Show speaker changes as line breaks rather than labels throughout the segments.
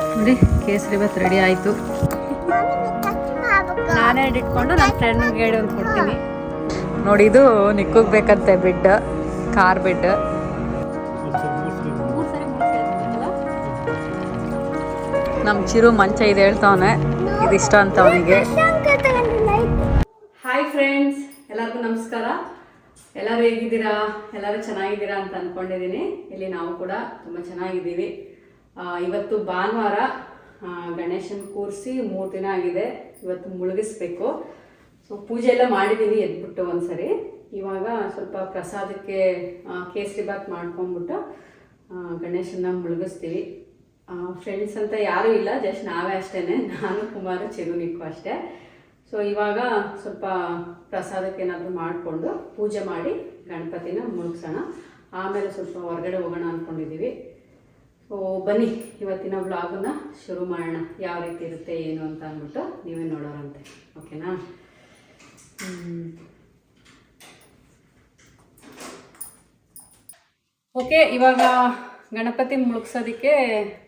ನೋಡಿ ಕೇಸರಿ ಭಾತ್ ರೆಡಿ ಆಯಿತು. ನಾನೇ ಇಟ್ಕೊಂಡು ನನ್ನ ಫ್ರೆಂಡ್ಗೆ ಹೇಳಿ ಒಂದು ಕೊಡ್ತೀನಿ. ನೋಡಿ ಇದು ನಿಕ್ಕುಗ್ ಬೇಕಂತೆ ಬೆಡ್ ಕಾರ್ ಬೆಡ್ ನಮ್ಮ ಚಿರು ಮಂಚ ಇದೆ ಹೇಳ್ತಾವನೆ. ಇಷ್ಟ ಅಂತ ಅವನಿಗೆ. ಹಾಯ್ ಫ್ರೆಂಡ್ಸ್ ಎಲ್ಲರಿಗೂ ನಮಸ್ಕಾರ. ಎಲ್ಲರೂ ಹೇಗಿದ್ದೀರಾ? ಎಲ್ಲರೂ ಚೆನ್ನಾಗಿದ್ದೀರಾ ಅಂತ ಅಂದ್ಕೊಂಡಿದ್ದೀನಿ ಇಲ್ಲಿ ನಾವು ಕೂಡ ತುಂಬ ಚೆನ್ನಾಗಿದ್ದೀವಿ. ಇವತ್ತು ಭಾನುವಾರ ಗಣೇಶನ ಕೂರಿಸಿ ಮೂರು ದಿನ ಆಗಿದೆ. ಇವತ್ತು ಮುಳುಗಿಸ್ಬೇಕು. ಸೊ ಪೂಜೆ ಎಲ್ಲ ಮಾಡಿದ್ದೀನಿ ಎದ್ಬಿಟ್ಟು ಒಂದ್ಸರಿ. ಇವಾಗ ಸ್ವಲ್ಪ ಪ್ರಸಾದಕ್ಕೆ ಕೇಸರಿ ಬಾತ್ ಮಾಡ್ಕೊಂಬಿಟ್ಟು ಗಣೇಶನ ಮುಳುಗಿಸ್ತೀವಿ. ಫ್ರೆಂಡ್ಸ್ ಅಂತ ಯಾರೂ ಇಲ್ಲ ಜಸ್ಟ್ ನಾವೇ ಅಷ್ಟೇ ನಾನು, ಕುಮಾರು ಚಿರುನಿಕ್ಕು ಅಷ್ಟೇ. ಸೊ ಇವಾಗ ಸ್ವಲ್ಪ ಪ್ರಸಾದಕ್ಕೆ ಏನಾದರೂ ಮಾಡಿಕೊಂಡು ಪೂಜೆ ಮಾಡಿ ಗಣಪತಿನ ಮುಳುಗ್ಸೋಣ. ಆಮೇಲೆ ಸ್ವಲ್ಪ ಹೊರಗಡೆ ಹೋಗೋಣ ಅಂದ್ಕೊಂಡಿದ್ದೀವಿ ಸೊ ಬನ್ನಿ, ಇವತ್ತಿನ ವ್ಲಾಗನ್ನ ಶುರು ಮಾಡೋಣ. ಯಾವ ರೀತಿ ಇರುತ್ತೆ, ಏನು ಅಂತ ಅಂದ್ಬಿಟ್ಟು ನೀವೇ ನೋಡೋರಂತೆ. ಓಕೆನಾ. ಓಕೆ, ಇವಾಗ ಗಣಪತಿ ಮುಳುಗ್ಸೋದಕ್ಕೆ,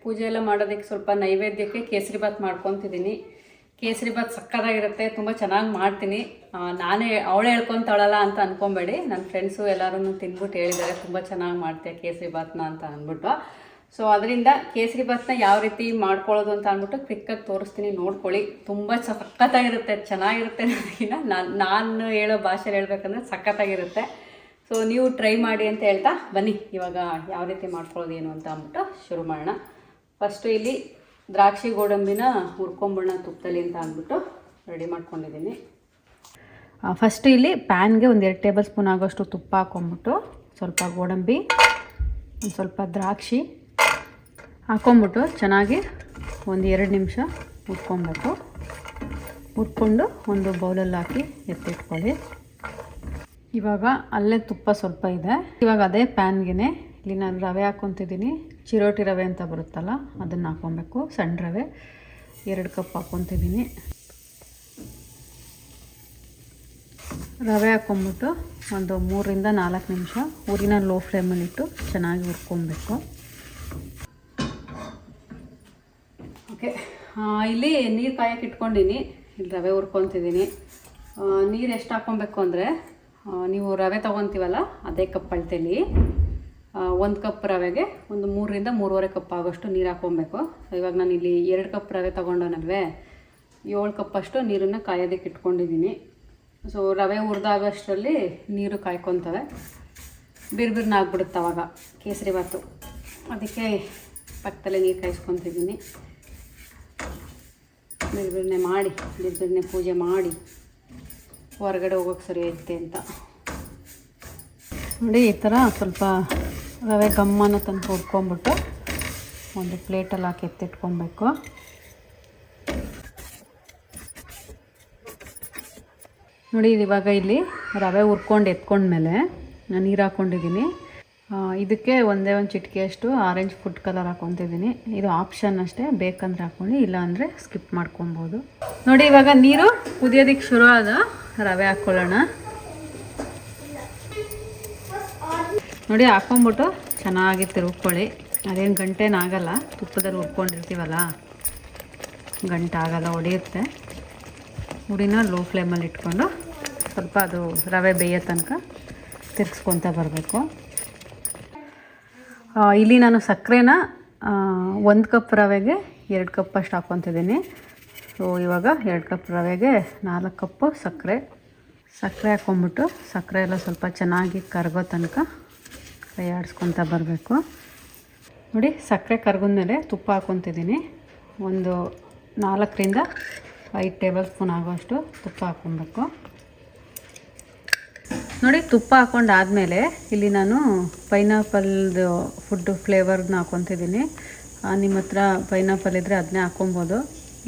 ಪೂಜೆ ಎಲ್ಲ ಮಾಡೋದಕ್ಕೆ ಸ್ವಲ್ಪ ನೈವೇದ್ಯಕ್ಕೆ ಕೇಸರಿ ಬಾತ್ ಮಾಡ್ಕೊತಿದ್ದೀನಿ. ಕೇಸರಿ ಬಾತ್ ಸಕ್ಕತ್ತಾಗಿರುತ್ತೆ ತುಂಬ ಚೆನ್ನಾಗಿ ಮಾಡ್ತೀನಿ. ನಾನೇ ಅವಳು ಹೇಳ್ಕೊತಾಳಲ್ಲ ಅಂತ ಅಂದ್ಕೊಬೇಡಿ ನನ್ನ ಫ್ರೆಂಡ್ಸು ಎಲ್ಲರೂ ತಿಂದ್ಬಿಟ್ಟು ಹೇಳಿದ್ದಾರೆ, ತುಂಬ ಚೆನ್ನಾಗಿ ಮಾಡ್ತೀಯ ಕೇಸರಿ ಬಾತ್ನ ಅಂತ ಅಂದ್ಬಿಟ್ಟು. ಸೊ ಅದರಿಂದ ಕೇಸರಿ ಬಾತ್ನ ಯಾವ ರೀತಿ ಮಾಡ್ಕೊಳ್ಳೋದು ಅಂತ ಅಂದ್ಬಿಟ್ಟು ಕ್ವಿಕ್ಕಾಗಿ ತೋರಿಸ್ತೀನಿ, ನೋಡ್ಕೊಳ್ಳಿ. ತುಂಬ ಸಖತ್ತಾಗಿರುತ್ತೆ, ಚೆನ್ನಾಗಿರುತ್ತೆ ಅನ್ನೋದಕ್ಕಿಂತ ನಾನು ನಾನು ಹೇಳೋ ಭಾಷೆಲಿ ಹೇಳ್ಬೇಕಂದ್ರೆ ಸಖತ್ತಾಗಿರುತ್ತೆ. ಸೊ ನೀವು ಟ್ರೈ ಮಾಡಿ ಅಂತ ಹೇಳ್ತಾ ಬನ್ನಿ, ಇವಾಗ ಯಾವ ರೀತಿ ಮಾಡ್ಕೊಳ್ಳೋದು ಏನು ಅಂತ ಅಂದ್ಬಿಟ್ಟು ಶುರು ಮಾಡೋಣ. ಫಸ್ಟು ಇಲ್ಲಿ ದ್ರಾಕ್ಷಿ ಗೋಡಂಬಿನ ಹುರ್ಕೊಂಬಿಡೋಣ ತುಪ್ಪದಲ್ಲಿ ಅಂತ ಅಂದ್ಬಿಟ್ಟು ರೆಡಿ ಮಾಡ್ಕೊಂಡಿದ್ದೀನಿ. ಫಸ್ಟ್ ಇಲ್ಲಿ ಪ್ಯಾನ್ಗೆ ಒಂದು ಎರಡು ಟೇಬಲ್ ಸ್ಪೂನ್ ಆಗೋಷ್ಟು ತುಪ್ಪ ಹಾಕ್ಕೊಂಬಿಟ್ಟು ಸ್ವಲ್ಪ ಗೋಡಂಬಿ, ಒಂದು ಸ್ವಲ್ಪ ದ್ರಾಕ್ಷಿ ಹಾಕ್ಕೊಂಬಿಟ್ಟು ಚೆನ್ನಾಗಿ ಒಂದು ಎರಡು ನಿಮಿಷ ಉಟ್ಕೊಬೇಕು ಉಟ್ಕೊಂಡು ಒಂದು ಬೌಲಲ್ಲಿ ಹಾಕಿ ಎತ್ತಿಟ್ಕೊಳ್ಳಿ. ಇವಾಗ ಅಲ್ಲೇ ತುಪ್ಪ ಸ್ವಲ್ಪ ಇದೆ. ಇವಾಗ ಅದೇ ಪ್ಯಾನ್ಗೆ ಇಲ್ಲಿ ನಾನು ರವೆ ಹಾಕ್ಕೊತಿದ್ದೀನಿ. ಚಿರೋಟಿ ರವೆ ಅಂತ ಬರುತ್ತಲ್ಲ, ಅದನ್ನು ಹಾಕ್ಕೊಬೇಕು. ಸಣ್ಣ ರವೆ, ಎರಡು ಕಪ್ ಹಾಕ್ಕೊತಿದ್ದೀನಿ. ರವೆ ಹಾಕ್ಕೊಂಬಿಟ್ಟು ಒಂದು ಮೂರರಿಂದ ನಾಲ್ಕು ನಿಮಿಷ ಊರಿನ ಲೋ ಫ್ಲೇಮಲ್ಲಿಟ್ಟು ಚೆನ್ನಾಗಿ ಹುರ್ಕೊಬೇಕು ಓಕೆ ಇಲ್ಲಿ ನೀರು ಕಾಯಕ್ಕೆ ಇಟ್ಕೊಂಡಿನಿ. ಇಲ್ಲಿ ರವೆ ಹುರ್ಕೊತಿದ್ದೀನಿ ನೀರು ಎಷ್ಟು ಹಾಕ್ಕೊಬೇಕು ಅಂದರೆ ನೀವು ರವೆ ತೊಗೊತೀವಲ್ಲ, ಅದೇ ಕಪ್ ಅಳ್ತೇಲಿ. ಒಂದು ಕಪ್ ರವೆಗೆ ಒಂದು ಮೂರರಿಂದ ಮೂರುವರೆ ಕಪ್ ಆಗೋಷ್ಟು ನೀರು ಹಾಕ್ಕೊಬೇಕು. ಇವಾಗ ನಾನು ಇಲ್ಲಿ ಎರಡು ಕಪ್ ರವೆ ತೊಗೊಂಡೋನಲ್ವೇ, ಏಳು ಕಪ್ಪಷ್ಟು ನೀರನ್ನು ಕಾಯೋದಕ್ಕೆ ಇಟ್ಕೊಂಡಿದ್ದೀನಿ ಸೊ ರವೆ ಹುರಿದಾಗೋಷ್ಟರಲ್ಲಿ ನೀರು ಕಾಯ್ಕೊತವೆ. ಬಿರ್ಬಿರ್ನ ಆಗ್ಬಿಡುತ್ತೆ ಅವಾಗ ಕೇಸರಿ ಬಾತು ಅದಕ್ಕೆ ಪಕ್ಕದಲ್ಲೇ ನೀರು ಕಾಯಿಸ್ಕೊತಿದ್ದೀನಿ ಬಿರ್ಬಿರ್ನೆ ಮಾಡಿ ಬಿರ್ಬಿರ್ನೆ ಪೂಜೆ ಮಾಡಿ ಹೊರಗಡೆ ಹೋಗೋಕೆ ಸರಿ ಐತೆ ಅಂತ. ನೋಡಿ, ಈ ಥರ ಸ್ವಲ್ಪ ರವೆ ಗಮ್ಮನ ತಂದು ಹುಡ್ಕೊಂಬಿಟ್ಟು ಒಂದು ಪ್ಲೇಟಲ್ಲಿ ಹಾಕಿ ಎತ್ತಿಟ್ಕೊಬೇಕು. ನೋಡಿ, ಇವಾಗ ಇಲ್ಲಿ ರವೆ ಹುರ್ಕೊಂಡು ಎತ್ಕೊಂಡ್ಮೇಲೆ ನಾನು ನೀರು ಹಾಕ್ಕೊಂಡಿದ್ದೀನಿ ಇದಕ್ಕೆ ಒಂದೇ ಒಂದು ಚಿಟಿಕೆಯಷ್ಟು ಆರೆಂಜ್ ಫುಡ್ ಕಲರ್ ಹಾಕ್ಕೊತಿದ್ದೀನಿ ಇದು ಆಪ್ಷನ್ ಅಷ್ಟೇ, ಬೇಕಂದ್ರೆ ಹಾಕ್ಕೊಳ್ಳಿ ಇಲ್ಲಾಂದರೆ ಸ್ಕಿಪ್ ಮಾಡ್ಕೊಬೋದು. ನೋಡಿ, ಇವಾಗ ನೀರು ಕುದಿಯೋದಕ್ಕೆ ಶುರು ಆದ ರವೆ ಹಾಕ್ಕೊಳ್ಳೋಣ ನೋಡಿ ಹಾಕ್ಕೊಂಬಿಟ್ಟು ಚೆನ್ನಾಗಿ ತಿರುಗ್ಕೊಳ್ಳಿ ಅದೇನು ಗಂಟೆನಾಗಲ್ಲ ತುಪ್ಪದಲ್ಲಿ ಹುರ್ಕೊಂಡಿರ್ತೀವಲ್ಲ, ಗಂಟೆ ಆಗಲ್ಲ ಹೊಡೆಯುತ್ತೆ ಹುಡಿನ ಲೋ ಫ್ಲೇಮಲ್ಲಿ ಇಟ್ಕೊಂಡು ಸ್ವಲ್ಪ ಅದು ರವೆ ಬೇಯೋ ತನಕ ತಿರ್ಗಿಸ್ಕೊತ ಬರಬೇಕು. ಇಲ್ಲಿ ನಾನು ಸಕ್ಕರೆನ ಒಂದು ಕಪ್ ರವೆಗೆ ಎರಡು ಕಪ್ ಅಷ್ಟು ಹಾಕ್ಕೊತಿದ್ದೀನಿ ಸೊ ಇವಾಗ ಎರಡು ಕಪ್ ರವೆಗೆ ನಾಲ್ಕು ಕಪ್ಪು ಸಕ್ಕರೆ. ಸಕ್ಕರೆ ಹಾಕ್ಕೊಂಬಿಟ್ಟು ಸಕ್ಕರೆ ಎಲ್ಲ ಸ್ವಲ್ಪ ಚೆನ್ನಾಗಿ ಕರಗೋ ತನಕ ಕೈ ಆಡಿಸ್ಕೊತ ಬರಬೇಕು. ನೋಡಿ, ಸಕ್ಕರೆ ಕರಗಿದ್ಮೇಲೆ ತುಪ್ಪ ಹಾಕ್ಕೊತಿದ್ದೀನಿ ಒಂದು ನಾಲ್ಕರಿಂದ ಐದು ಟೇಬಲ್ ಸ್ಪೂನ್ ಆಗೋಷ್ಟು ತುಪ್ಪ ಹಾಕ್ಕೊಬೇಕು ನೋಡಿ, ತುಪ್ಪ ಹಾಕ್ಕೊಂಡಾದಮೇಲೆ ಇಲ್ಲಿ ನಾನು ಪೈನಾಪಲ್ದು ಫುಡ್ ಫ್ಲೇವರ್ನ ಹಾಕ್ಕೊತಿದ್ದೀನಿ ನಿಮ್ಮ ಹತ್ರ ಪೈನಾಪಲ್ ಇದ್ದರೆ ಅದನ್ನೇ ಹಾಕ್ಕೊಬೋದು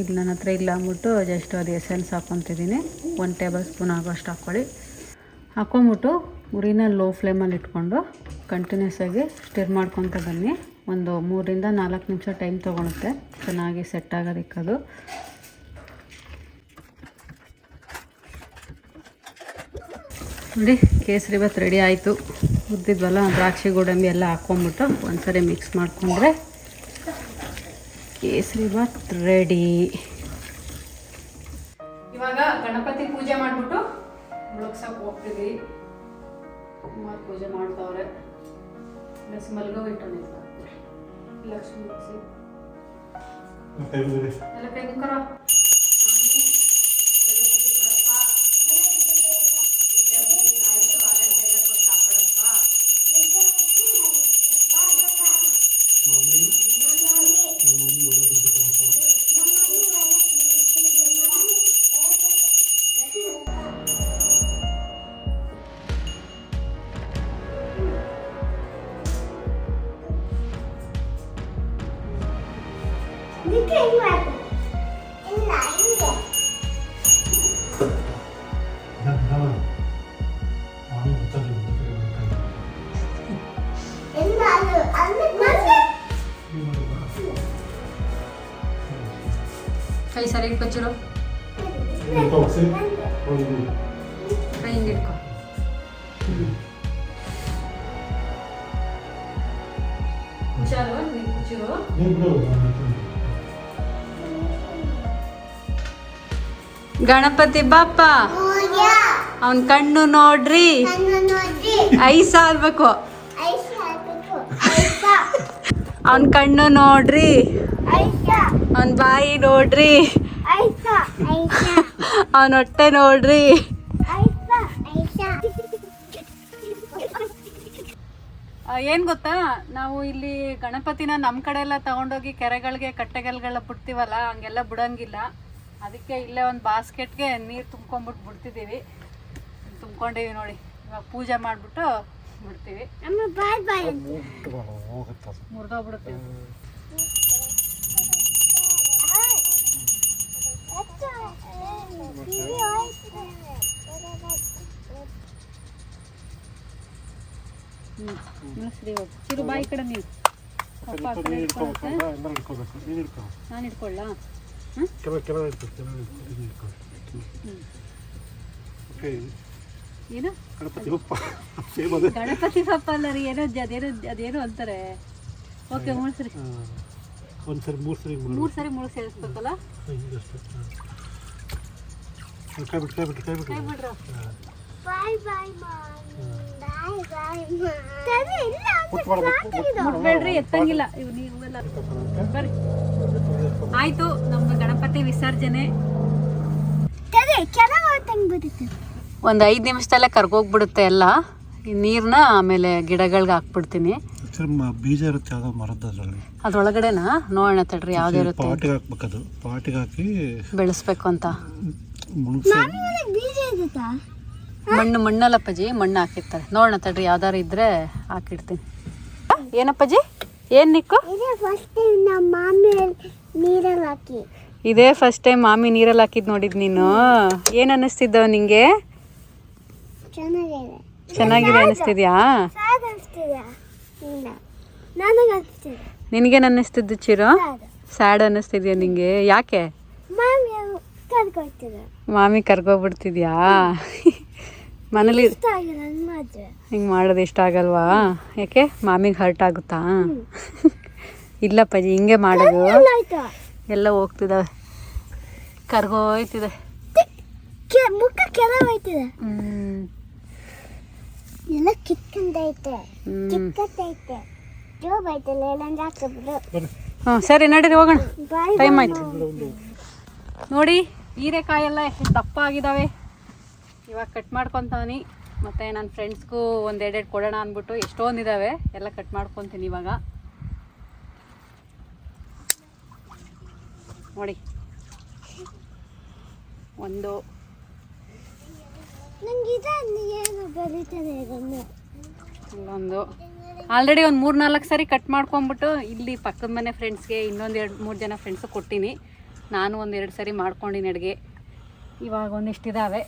ಇಲ್ಲಿ ನನ್ನ ಹತ್ರ ಇಲ್ಲ ಅಂದ್ಬಿಟ್ಟು ಜಸ್ಟ್ ಅದು ಎಸೆನ್ಸ್ ಹಾಕೊತಿದ್ದೀನಿ. ಒನ್ ಟೇಬಲ್ ಸ್ಪೂನ್ ಆಗೋಷ್ಟು ಹಾಕ್ಕೊಳ್ಳಿ. ಹಾಕೊಂಬಿಟ್ಟು ಉರಿನ ಲೋ ಫ್ಲೇಮಲ್ಲಿ ಇಟ್ಕೊಂಡು ಕಂಟಿನ್ಯೂಸ್ ಆಗಿ ಸ್ಟಿರ್ ಮಾಡ್ಕೊತ ಬನ್ನಿ. ಒಂದು ಮೂರಿಂದ ನಾಲ್ಕು ನಿಮಿಷ ಟೈಮ್ ತೊಗೊಳುತ್ತೆ. ಚೆನ್ನಾಗಿ ಸೆಟ್ ಆಗೋದಿಕ್ಕದು. ನೋಡಿ, ಕೇಸರಿ ಭಾತ್ ರೆಡಿ ಆಯಿತು. ಉದ್ದಿದ್ವಲ್ಲ, ದ್ರಾಕ್ಷಿ ಗೋಡಂಬಿ ಎಲ್ಲ ಹಾಕ್ಕೊಂಬಿಟ್ಟು ಒಂದ್ಸರಿ ಮಿಕ್ಸ್ ಮಾಡಿಕೊಂಡ್ರೆ ಕೇಸರಿ ಬಾತ್ ರೆಡಿ ಕೈ ಸರಿಯಾಗಿ ಬಚ್ಚಿರೋ ಕೈ ಗಣಪತಿ ಬಾಪ ಅವನ್ ಕಣ್ಣು ನೋಡ್ರಿ. ಐಸ್ ಆಗ್ಬೇಕು ಅವನ್ ಕಣ್ಣು ನೋಡ್ರಿ. ಅವನ್ ಬಾಯಿ ನೋಡ್ರಿ. ಅವನ ಹೊಟ್ಟೆ ನೋಡ್ರಿ. ಆ, ಏನ್ ಗೊತ್ತಾ? ನಾವು ಇಲ್ಲಿ ಗಣಪತಿನ ನಮ್ಮ ಕಡೆ ಎಲ್ಲ ತಗೊಂಡೋಗಿ ಕೆರೆಗಳಿಗೆ ಕಟ್ಟೆಗಲ್ಗೆಲ್ಲ ಬಿಡ್ತೀವಲ್ಲ ಹಂಗೆಲ್ಲ ಬಿಡಂಗಿಲ್ಲ. ಅದಕ್ಕೆ ಇಲ್ಲೇ ಒಂದು ಬಾಸ್ಕೆಟ್ಗೆ ನೀರು ತುಂಬ್ಕೊಂಡ್ಬಿಟ್ಟು ಬಿಡ್ತಿದ್ದೀವಿ. ತುಂಬ್ಕೊಂಡಿವಿ ನೋಡಿ. ಇವಾಗ ಪೂಜೆ ಮಾಡಿಬಿಟ್ಟು ಬಿಡ್ತೀವಿ. ಮುರಿದೋಗ್ಬಿಡುತ್ತೀವಿ ಹ್ಞೂ ಸರಿ ಹೋಗು ಚಿರು ಬಾಯಿ ಕಡೆ ನಾನು ಇಟ್ಕೊಳ್ಳಾ ಏನು?
ಗಣಪತಿ ಬಪ್ಪ
ಗಣಪತಿ ಅಲ್ಲ ರೀ ಏನೋ ಅದೇನೋ ಅದೇನೋ ಅಂತಾರೆ. ಓಕೆ ಮೂರು ಸರಿ.
ಒಂದ್ಸರಿ ಮೂರು ಸರಿ
ಮೂರು ಸರಿ ಮುಳುಗ್ ಸೇರಿಸ್ಬೇಕಲ್ಲ
ಕೈ ಬಿಟ್ಟು ಕೈ ಬಿಟ್ಟು ಕೈ ಬಿಟ್ಟು
ಕೈ ಬಿಡ್ರು ಮುಟ್ಬೇಡ್ರಿ ಎತ್ತಂಗಿಲ್ಲ. ಇವ್ ನೀವೆಲ್ಲ ಬರ್ರಿ. ಆಯ್ತು ನಮ್ದು ಗಣಪತಿ ವಿಸರ್ಜನೆ. ಒಂದು ಐದು ನಿಮಿಷದಲ್ಲೇ ಕರ್ಗೋಗ್ಬಿಡುತ್ತೆ ಎಲ್ಲ. ಈ ನೀರನ್ನ ಆಮೇಲೆ ಗಿಡಗಳ್ಗೆ ಹಾಕ್ಬಿಡ್ತೀನಿ.
ಬೀಜ ಇರುತ್ತೆ ಯಾವುದೋ
ಅದ್ರೊಳಗಡೆನಾ? ನೋಡೋಣ ತಡ್ರಿ ಯಾವ್ದು ಇರುತ್ತೆ
ಪಾಟಿಗೆ ಹಾಕ್ಬೇಕದು. ಪಾಟಿಗೆ ಹಾಕಿ
ಬೆಳೆಸ್ಬೇಕು ಅಂತ. ಮಣ್ಣು ಮಣ್ಣಲ್ಲಪ್ಪಜಿ ಮಣ್ಣು ಹಾಕಿರ್ತಾರೆ. ನೋಡೋಣ ತಡ್ರಿ ಯಾವ್ದಾರು ಇದ್ರೆ ಹಾಕಿಡ್ತೀನಿ. ಏನಪ್ಪಜಿ? ಏನ್ ನಿಕ್ಕು? ಇದೇ ಫಸ್ಟ್ ಟೈಮ್ ಮಾಮಿ ನೀರಲ್ಲಿ ಹಾಕಿದ್ ನೋಡಿದ್ ನೀನು. ಏನ್ ಅನಿಸ್ತಿದ್ದವ ನಿಂಗೆ?
ಚೆನ್ನಾಗಿದೆ. ಅನಿಸ್ತಿದ್ಯಾ
ನಿನಗೇನು ಅನ್ನಿಸ್ತಿದ್ದು ಚಿರು?
ಸಾದ್.
ಸ್ಯಾಡ್ ಅನ್ನಿಸ್ತಿದ್ಯಾ ನಿಂಗೆ? ಯಾಕೆ?
ಮಾಮಿ
ಕರ್ಕೋಬಿಡ್ತಿದ್ಯಾ ಮನೇಲಿ ಹಿಂಗೆ ಮಾಡೋದು ಇಷ್ಟ ಆಗಲ್ವಾ? ಯಾಕೆ? ಮಾಮಿಗೆ ಹರ್ಟ್ ಆಗುತ್ತಾ? ಇಲ್ಲಪ್ಪಜಿ ಹಿಂಗೆ ಮಾಡೋದು. ಎಲ್ಲ ಹೋಗ್ತಿದ. ಕರ್ಗೋಯ್ತಿದೆ.
ಮುಖ ಕೆಳಗೆ ಹೋಯ್ತಿದೆ
ಹ್ಮ್.
ಎಲ್ಲ ಕಿತ್ಕೊಂಡೈತೆ
ಹ್ಮ್.
ಕಿತ್ತೈತೆ ಜೋಬ್ ಐತಲ್ಲ ಇಲ್ಲಂದ್ರೆ ಹಾಕಿಬಿಡು.
ಹ್ಞೂ ಸರಿ ನಡೀರಿ ಹೋಗೋಣ. ಟೈಮ್ ಆಯ್ತು. ನೋಡಿ. ಹೀರೆಕಾಯೆಲ್ಲ ಎಷ್ಟು ದಪ್ಪ ಆಗಿದ್ದಾವೆ ಇವಾಗ ಕಟ್ ಮಾಡ್ಕೊತಾನಿ ಮತ್ತು ನನ್ನ ಫ್ರೆಂಡ್ಸ್ಗೂ ಒಂದು ಎರಡೆರಡು ಕೊಡೋಣ ಅಂದ್ಬಿಟ್ಟು ಎಷ್ಟೊಂದಿದ್ದಾವೆ ಎಲ್ಲ ಕಟ್ ಮಾಡ್ಕೊತೀನಿ ಇವಾಗ. ನೋಡಿ. ಒಂದು. ಇಲ್ಲೊಂದು. ಆಲ್ರೆಡಿ ಒಂದು ಮೂರು ನಾಲ್ಕು ಸರಿ ಕಟ್ ಮಾಡ್ಕೊಂಬಿಟ್ಟು ಇಲ್ಲಿ ಪಕ್ಕದ ಮನೆ ಫ್ರೆಂಡ್ಸ್ಗೆ ಇನ್ನೊಂದು ಎರಡು ಮೂರು ಜನ ಫ್ರೆಂಡ್ಸು ಕೊಟ್ಟಿನಿ. ನಾನು ಒಂದೆರಡು ಎರಡು ಸರಿ ಮಾಡ್ಕೊಂಡಿನಿ ಅಡುಗೆ. ಇವಾಗ
ಒಂದಿಷ್ಟು ಇದಾವೆ.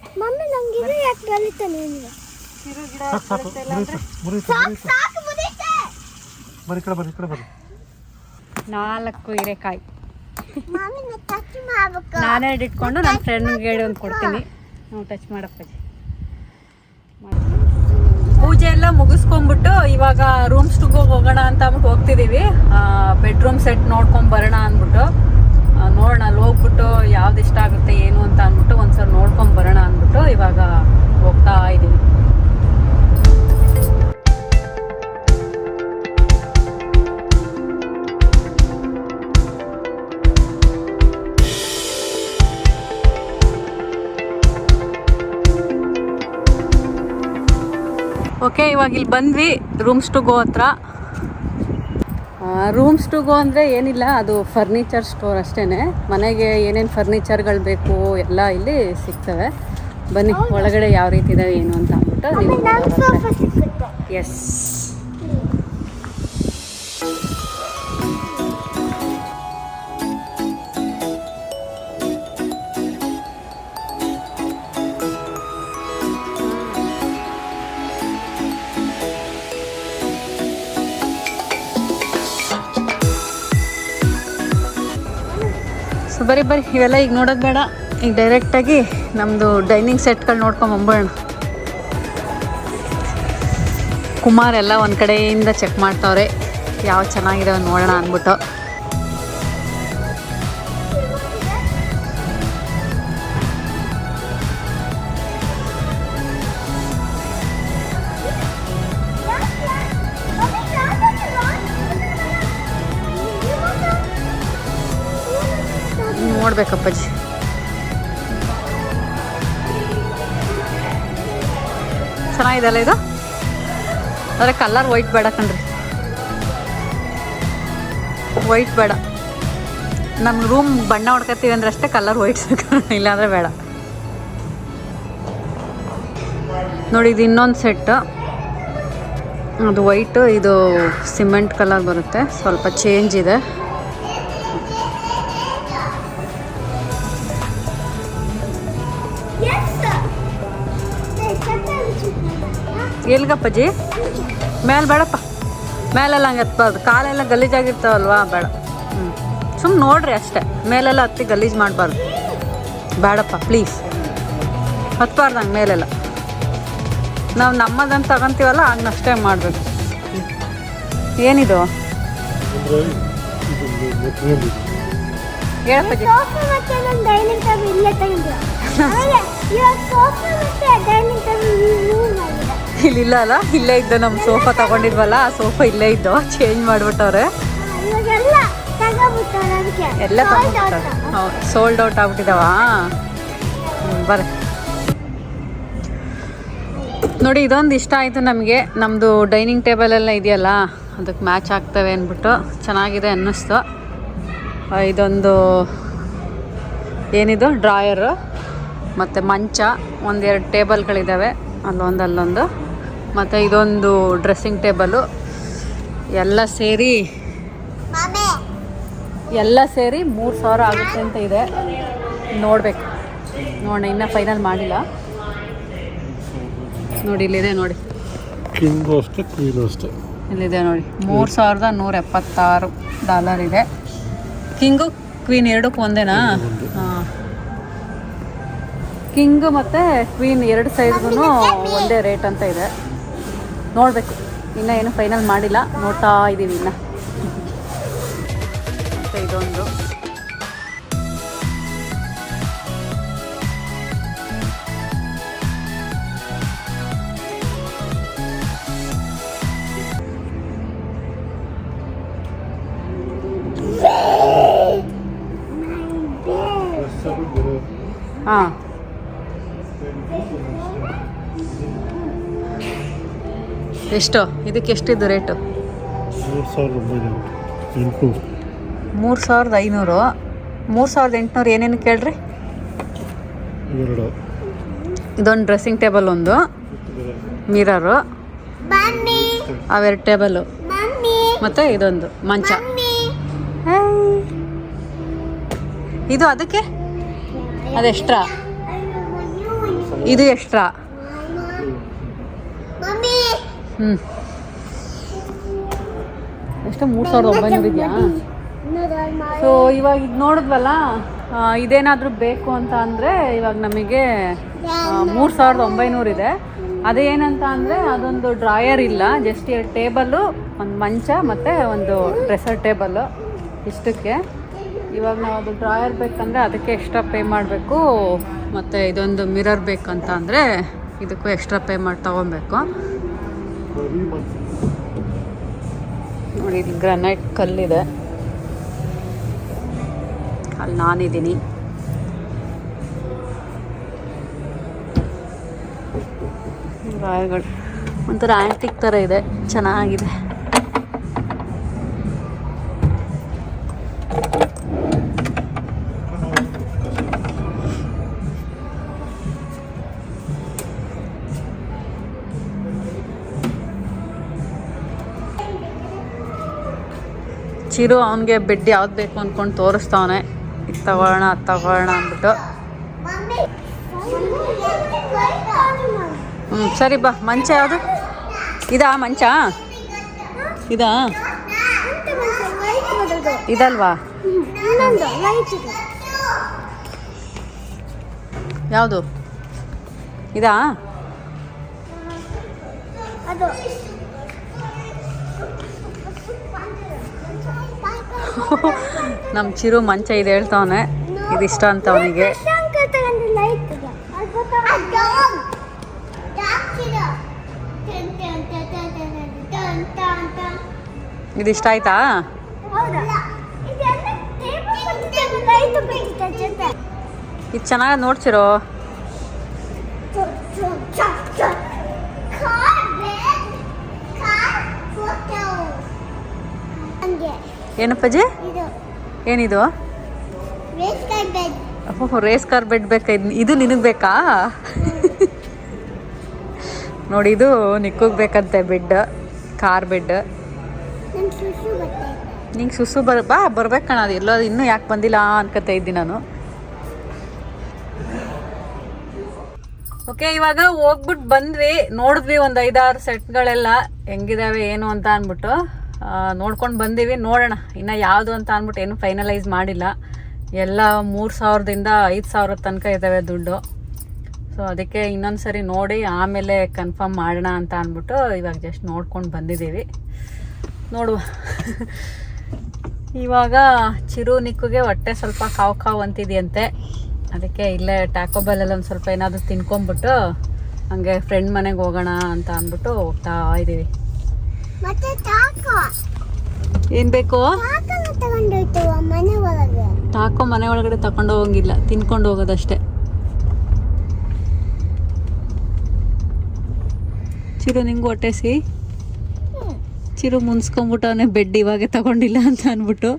ನಾಲ್ಕು ಹೀರೆಕಾಯಿ. ನಾನೇ ಇಟ್ಕೊಂಡು ನನ್ನ ಫ್ರೆಂಡ್ಗೆ ಹೇಳಿ ಒಂದು ಕೊಡ್ತೀನಿ. ನಾವು ಟಚ್ ಮಾಡಪ್ಪ ಮಾಡಿ ಪೂಜೆ ಎಲ್ಲ ಮುಗಿಸ್ಕೊಂಡ್ಬಿಟ್ಟು ಇವಾಗ ರೂಮ್ಸ್ ಟುಗೋ ಹೋಗೋಣ ಅಂತ ಅಂದ್ಬಿಟ್ಟು ಹೋಗ್ತಿದ್ದೀವಿ ಬೆಡ್ರೂಮ್ ಸೆಟ್ ನೋಡ್ಕೊಂಡು ಬರೋಣ ಅಂದ್ಬಿಟ್ಟು. ನೋಡೋಣ, ಅಲ್ಲಿ ಹೋಗ್ಬಿಟ್ಟು ಯಾವ್ದು ಇಷ್ಟ ಆಗುತ್ತೆ, ಏನು ಅಂತ ಅಂದ್ಬಿಟ್ಟು ಒಂದ್ಸಲ ನೋಡ್ಕೊಂಡು ಬರೋಣ ಅಂದ್ಬಿಟ್ಟು ಇವಾಗ ಹೋಗ್ತಾ ಇದ್ದೀವಿ ಓಕೆ ಇವಾಗ ಇಲ್ಲಿ ಬಂದ್ವಿ ರೂಮ್ಸ್ ಟು ಗೋ ಹತ್ರ. ರೂಮ್ಸ್ ಟು ಗೋ ಅಂದರೆ ಏನಿಲ್ಲ ಅದು ಫರ್ನಿಚರ್ ಸ್ಟೋರ್ ಅಷ್ಟೇ ಮನೆಗೆ ಏನೇನು ಫರ್ನಿಚರ್ಗಳು ಬೇಕು ಎಲ್ಲ ಇಲ್ಲಿ ಸಿಗ್ತವೆ. ಬನ್ನಿ ಒಳಗಡೆ ಯಾವ ರೀತಿ ಇದೆ ಏನು ಅಂತ ಅಂದ್ಬಿಟ್ಟು ಎಸ್ ಬರೀ ಬರೀ ಇವೆಲ್ಲ ಈಗ ನೋಡೋದು ಬೇಡ. ಈಗ ಡೈರೆಕ್ಟಾಗಿ ನಮ್ಮದು ಡೈನಿಂಗ್ ಸೆಟ್ಗಳು ನೋಡ್ಕೊಂಡು ಬಂಬೋಣ ಕುಮಾರ್ ಎಲ್ಲ ಒಂದು ಕಡೆಯಿಂದ ಚೆಕ್ ಮಾಡ್ತಾವ್ರೆ. ಯಾವ ಚೆನ್ನಾಗಿದೆ ನೋಡೋಣ ಅಂದ್ಬಿಟ್ಟು. ನೋಡ್ಬೇಕಪ್ಪಾಜಿ. ಚೆನ್ನಾಗಿದೆಲ್ಲ ಇದು? ಆದರೆ ಕಲರ್ ವೈಟ್ ಬೇಡ ಕಣ್ರಿ. ವೈಟ್ ಬೇಡ. ನಮ್ಮ ರೂಮ್ ಬಣ್ಣ ಹೊಡ್ಕೊತೀವಿ ಅಂದ್ರೆ ಅಷ್ಟೇ ಕಲರ್ ವೈಟ್ ಇಲ್ಲಾಂದ್ರೆ ಬೇಡ. ನೋಡಿ, ಇದು ಇನ್ನೊಂದು ಸೆಟ್ ಅದು ವೈಟ್ ಇದು ಸಿಮೆಂಟ್ ಕಲರ್ ಬರುತ್ತೆ. ಸ್ವಲ್ಪ ಚೇಂಜ್ ಇದೆ. ಎಲ್ಗಪ್ಪಾಜಿ? ಮೇಲೆ ಬೇಡಪ್ಪ. ಮೇಲೆಲ್ಲ ಹಂಗೆ ಹತ್ಬಾರ್ದು. ಕಾಲೆಲ್ಲ ಗಲೀಜಾಗಿರ್ತಾವಲ್ವಾ? ಬೇಡ. ಹ್ಞೂ ಸುಮ್ಮನೆ ನೋಡ್ರಿ ಅಷ್ಟೇ. ಮೇಲೆಲ್ಲ ಹತ್ತಿ ಗಲೀಜು ಮಾಡಬಾರ್ದು. ಬೇಡಪ್ಪ ಪ್ಲೀಸ್ ಹತ್ಬಾರ್ದು ಹಂಗೆ ಮೇಲೆಲ್ಲ. ನಾವು ನಮ್ಮದನ್ನು ತಗೊಂತೀವಲ್ಲ, ಹಂಗೆ ಅಷ್ಟೇ ಮಾಡಬೇಕು. ಏನಿದು? ಹೇಳಪ್ಪಾಜಿ.
ಡೈನಿಂಗ್ ಟೇಬಲ್ ಇಲ್ಲೇ
ಇಲ್ಲಿಲ್ಲ ಅಲ್ಲ? ಇಲ್ಲೇ ಇದ್ದ ನಮ್ಮ ಸೋಫಾ ತಗೊಂಡಿದ್ವಲ್ಲ ಆ ಸೋಫಾ ಇಲ್ಲೇ ಇದ್ದು ಚೇಂಜ್ ಮಾಡ್ಬಿಟ್ಟವ್ರೆ. ಎಲ್ಲ. ತಗೊಂಡ್ಬಿಟ್ಟಾರೆ ಸೋಲ್ಡ್ ಔಟ್ ಆಗ್ಬಿಟ್ಟಿದಾವ? ಬರ್ರಿ. ನೋಡಿ ಇದೊಂದು ಇಷ್ಟ ಆಯಿತು ನಮಗೆ. ನಮ್ಮದು ಡೈನಿಂಗ್ ಟೇಬಲ್ ಎಲ್ಲ ಇದೆಯಲ್ಲ ಅದಕ್ಕೆ ಮ್ಯಾಚ್ ಆಗ್ತವೆ ಅಂದ್ಬಿಟ್ಟು ಚೆನ್ನಾಗಿದೆ ಅನ್ನಿಸ್ತು. ಇದೊಂದು ಏನಿದು? ಡ್ರಾಯರು ಮತ್ತು ಮಂಚ ಒಂದೆರಡು ಟೇಬಲ್ಗಳಿದ್ದಾವೆ ಅಲ್ಲೊಂದು ಅಲ್ಲೊಂದು. ಮತ್ತು ಇದೊಂದು ಡ್ರೆಸ್ಸಿಂಗ್ ಟೇಬಲು ಎಲ್ಲ ಸೇರಿ
ಮಾಮೆ.
ಎಲ್ಲ ಸೇರಿ ಮೂರು ಸಾವಿರ ಆಗುತ್ತೆ ಅಂತ ಇದೆ. ನೋಡಬೇಕು. ನೋಡೋಣ ಇನ್ನೂ ಫೈನಲ್ ಮಾಡಿಲ್ಲ. ನೋಡಿ ಇಲ್ಲಿದೆ ನೋಡಿ.
ಕಿಂಗು ಅಷ್ಟೇ ಕ್ವೀನು ಅಷ್ಟೇ.
ಇಲ್ಲಿದೆ ನೋಡಿ. ಮೂರು ಸಾವಿರದ ನೂರ ಎಪ್ಪತ್ತಾರು ಡಾಲರ್ ಇದೆ. ಕಿಂಗು ಕ್ವೀನ್ ಎರಡಕ್ಕೂ ಒಂದೇನಾ? ಹಾಂ. ಕಿಂಗು ಮತ್ತು ಕ್ವೀನ್ ಎರಡು ಸೈಜ್ಗೂ ಒಂದೇ ರೇಟ್ ಅಂತ ಇದೆ. ನೋಡಬೇಕು. ಇನ್ನೂ ಏನು ಫೈನಲ್ ಮಾಡಿಲ್ಲ. ನೋಡ್ತಾ ಇದ್ದೀವಿ ಇನ್ನು. ಮತ್ತು ಇದೊಂದು. ಹಾಂ. ಎಷ್ಟು? ಇದಕ್ಕೆ ಎಷ್ಟಿದ್ದು ರೇಟು?
ಮೂರು ಸಾವಿರದ
ಐನೂರು. ಮೂರು ಸಾವಿರದ ಎಂಟುನೂರು ಏನೇನು ಕೇಳ್ರಿ? ಇದೊಂದು ಡ್ರೆಸ್ಸಿಂಗ್ ಟೇಬಲ್ ಒಂದು. ಮಿರರು ಅವೆರಡು ಟೇಬಲು
ಮಮ್ಮಿ.
ಮತ್ತು ಇದೊಂದು ಮಂಚ.
ಮಮ್ಮಿ.
ಇದು ಅದಕ್ಕೆ? ಅದು ಎಕ್ಸ್ಟ್ರಾ ಇದು ಎಕ್ಸ್ಟ್ರಾ ಹ್ಞೂ ಎಷ್ಟು ಮೂರು ಸಾವಿರದ ಒಂಬೈನೂರು ಇದೆಯಾ? ಸೊ ಇವಾಗ ಇದು ನೋಡಿದ್ವಲ್ಲ ಇದೇನಾದರೂ ಬೇಕು ಅಂತ ಅಂದರೆ ಇವಾಗ ನಮಗೆ ಮೂರು ಸಾವಿರದ ಒಂಬೈನೂರು ಇದೆ. ಅದೇನಂತ ಅಂದರೆ ಅದೊಂದು ಡ್ರಾಯರ್ ಇಲ್ಲ ಜಸ್ಟ್ ಎರಡು ಟೇಬಲ್ಲು ಒಂದು ಮಂಚ ಮತ್ತು ಒಂದು ಡ್ರೆಸರ್ ಟೇಬಲ್ಲು ಇಷ್ಟಕ್ಕೆ. ಇವಾಗ ನಾವು ಅದು ಡ್ರಾಯರ್ ಬೇಕಂದರೆ ಅದಕ್ಕೆ ಎಕ್ಸ್ಟ್ರಾ ಪೇ ಮಾಡಬೇಕು. ಮತ್ತು ಇದೊಂದು ಮಿರರ್ ಬೇಕಂತ ಅಂದರೆ ಇದಕ್ಕೂ ಎಕ್ಸ್ಟ್ರಾ ಪೇ ಮಾಡಿ ತೊಗೊಬೇಕು. ನೋಡಿ ಇಲ್ಲಿ ಗ್ರಾನೈಟ್ ಕಲ್ಲಿದೆ. ಅಲ್ಲಿ ನಾನಿದ್ದೀನಿ. ರಾಯಗಳು ಒಂಥರ ಆಂಟಿಕ್ ಥರ ಇದೆ. ಚೆನ್ನಾಗಿದೆ. ಚಿರು ಅವನಿಗೆ ಬೆಡ್ ಯಾವ್ದು ಬೇಕು ಅಂದ್ಕೊಂಡು ತೋರಿಸ್ತಾವನೆ. ಇದು ತಗೊಳ್ಳೋಣ ಅದು ತಗೊಳ್ಳೋಣ ಅಂದ್ಬಿಟ್ಟು. ಹ್ಞೂ ಸರಿ ಬಾ, ಮಂಚ ಯಾವುದು? ಇದಾ ಮಂಚ? ಇದಾ? ಇದಲ್ವಾ? ಯಾವುದು? ಇದಾ? ನಮ್ಮ ಚಿರು ಮಂಚ ಇದೆ ಹೇಳ್ತಾವನೆ ಇಷ್ಟ ಅಂತ ಅವನಿಗೆ
ಇದೆ?
ಇದಿಷ್ಟ ಆಯ್ತಾ. ಇದು ಚೆನ್ನಾಗಿ ನೋಡ್ಸಿರೋ
ಇದು.
ಏನಿದು?
ರೇಸ್ ಕಾರ್ ಬೆಡ್
ಓಹೋ ರೇಸ್ ಕಾರ್ ಬೆಡ್ ಬೇಕಾ? ಇದು ನಿನಗೆ ಬೇಕಾ? ನೋಡಿ ಇದು ನಿಕ್ಕಗೆ ಬೇಕಂತೆ ಬೆಡ್ ಕಾರ್ ಬೆಡ್ ನಿಂಗೆ ಸುಸು ಬರ್ ಬಾ ಬರ್ಬೇಕು ಕಣ ಅದು ಎಲ್ಲೋ ಇನ್ನೂ ಯಾಕೆ ಬಂದಿಲ್ಲ ಅನ್ಕೋತಾ ಇದ್ದೀನಿ ನಾನು. ಓಕೆ ಇವಾಗ ಹೋಗ್ಬಿಟ್ಟು ಬಂದ್ವಿ. ನೋಡಿದ್ವಿ ಒಂದು ಐದಾರು ಸೆಟ್ಗಳೆಲ್ಲ ಹೆಂಗಿದಾವೆ ಏನು ಅಂತ ಅಂದ್ಬಿಟ್ಟು. ನೋಡ್ಕೊಂಡು ಬಂದೀವಿ. ನೋಡೋಣ. ಇನ್ನು ಯಾವುದು ಅಂತ ಅಂದ್ಬಿಟ್ಟು ಏನು ಫೈನಲೈಸ್ ಮಾಡಿಲ್ಲ. ಎಲ್ಲ ಮೂರು ಸಾವಿರದಿಂದ ಐದು ಸಾವಿರ ತನಕ ಇದ್ದಾವೆ ದುಡ್ಡು. ಸೊ ಅದಕ್ಕೆ ಇನ್ನೊಂದು ಸರಿ ನೋಡಿ, ಆಮೇಲೆ ಕನ್ಫರ್ಮ್ ಮಾಡೋಣ ಅಂತ ಅಂದ್ಬಿಟ್ಟು ಇವಾಗ ಜಸ್ಟ್ ನೋಡ್ಕೊಂಡು ಬಂದಿದ್ದೀವಿ. ನೋಡುವ. ಇವಾಗ ಚಿರು ನಿಕ್ಕುಗೆ ಹೊಟ್ಟೆ ಸ್ವಲ್ಪ ಕಾವು ಕಾವು ಅಂತಿದೆಯಂತೆ. ಅದಕ್ಕೆ ಇಲ್ಲೇ ಟ್ಯಾಕೋಬೆಲ್ಲಲ್ಲಿ ಒಂದು ಸ್ವಲ್ಪ ಏನಾದರೂ ತಿನ್ಕೊಂಬಿಟ್ಟು ಹಂಗೆ ಫ್ರೆಂಡ್ ಮನೆಗೆ ಹೋಗೋಣ ಅಂತ ಅಂದ್ಬಿಟ್ಟು ಹೋಗ್ತಾ ಇದ್ದೀವಿ
ಮತ್ತೆ ಚಾಕು.
ಏನ್ ಬೇಕು?
ತಾಕೋ ಮನೆ ಒಳಗೆ.
ಟಾಕೋ ಮನೆ ಒಳಗಡೆ ತಕೊಂಡು ಹೋಗಂಗಿಲ್ಲ ತಿನ್ಕೊಂಡು ಹೋಗೋದಷ್ಟೇ. ಚಿರು ನಿಂಗೂ ಹೊಟ್ಟೆಸಿ ಚಿರು ಚಿರು ಮುನ್ಸ್ಕೊಂಬಿಟ್ಟವನೇ ಬೆಡ್ ಇವಾಗೆ ತಗೊಂಡಿಲ್ಲ ಅಂತ ಅಂದ್ಬಿಟ್ಟು.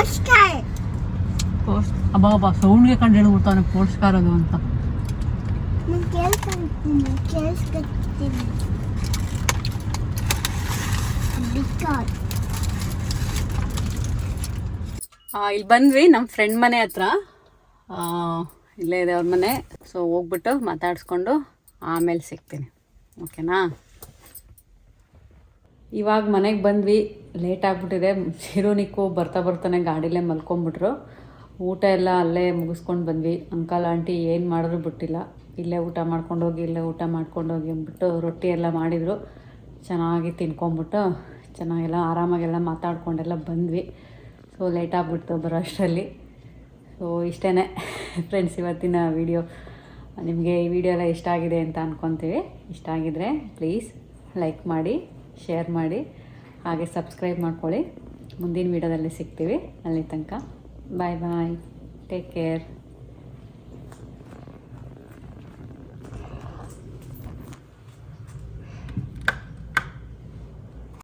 ಕಾರ್
ಪೋಸ್ಟ್ ಅಬ್ಬಾ ಅಬ್ಬಾ ಸೌಂಡ್ಗೆ ಕಂಡು ಹೇಳ್ಬಿಡ್ತಾನೆ ಪೋಸ್ಟ್ ಕಾರ್ ಅದು ಅಂತ.
ನಾನು ಕೇಳ್ಕೊಂತೀನಿ ಕೇಳಿಸ್ಕೊತೀನಿ. ಬಿಗ್ ಕಾರ್
ಇಲ್ಲಿ ಬಂದ್ವಿ ನಮ್ಮ ಫ್ರೆಂಡ್ ಮನೆ ಹತ್ರ. ಆ, ಇಲ್ಲೇ ಇದೆ ಅವ್ರ ಮನೆ. ಸೊ ಹೋಗ್ಬಿಟ್ಟು ಮಾತಾಡಿಸ್ಕೊಂಡು ಆಮೇಲೆ ಸಿಗ್ತೀನಿ. ಓಕೆನಾ ಇವಾಗ ಮನೆಗೆ ಬಂದ್ವಿ. ಲೇಟ್ ಆಗಿಬಿಟ್ಟಿದೆ. ಚಿರೋನಿಕ್ಕು ಬರ್ತಾ ಬರ್ತಾನೆ ಗಾಡಿಲೇ ಮಲ್ಕೊಂಬಿಟ್ರು. ಊಟ ಎಲ್ಲ ಅಲ್ಲೇ ಮುಗಿಸ್ಕೊಂಡು ಬಂದ್ವಿ. ಅಂಕಲ್, ಆಂಟಿ ಏನು ಮಾಡಿದ್ರು ಬಿಟ್ಟಿಲ್ಲ. ಇಲ್ಲೇ ಊಟ ಮಾಡ್ಕೊಂಡೋಗಿ ಇಲ್ಲೇ ಊಟ ಮಾಡ್ಕೊಂಡೋಗಿ ಅಂದ್ಬಿಟ್ಟು ರೊಟ್ಟಿ ಎಲ್ಲ ಮಾಡಿದರು. ಚೆನ್ನಾಗಿ ತಿನ್ಕೊಂಬಿಟ್ಟು ಚೆನ್ನಾಗೆಲ್ಲ ಆರಾಮಾಗೆಲ್ಲ ಮಾತಾಡ್ಕೊಂಡೆಲ್ಲ ಬಂದ್ವಿ. ಸೊ ಲೇಟ್ ಆಗಿಬಿಡ್ತು ಬರೋ ಅಷ್ಟರಲ್ಲಿ. ಸೊ ಇಷ್ಟೇ ಫ್ರೆಂಡ್ಸ್ ಇವತ್ತಿನ ವಿಡಿಯೋ ನಿಮಗೆ ಈ ವಿಡಿಯೋ ಎಲ್ಲ ಇಷ್ಟ ಆಗಿದೆ ಅಂತ ಅಂದ್ಕೊತೀವಿ ಇಷ್ಟ ಆಗಿದ್ರೆ ಪ್ಲೀಸ್ ಲೈಕ್ ಮಾಡಿ ಶೇರ್ ಮಾಡಿ. ಹಾಗೆ ಸಬ್ಸ್ಕ್ರೈಬ್ ಮಾಡ್ಕೊಳ್ಳಿ. ಮುಂದಿನ ವಿಡಿಯೋದಲ್ಲಿ ಸಿಗ್ತೀವಿ. ಅಲ್ಲಿ ತನಕ ಬಾಯ್ ಬಾಯ್ ಟೇಕ್ ಕೇರ್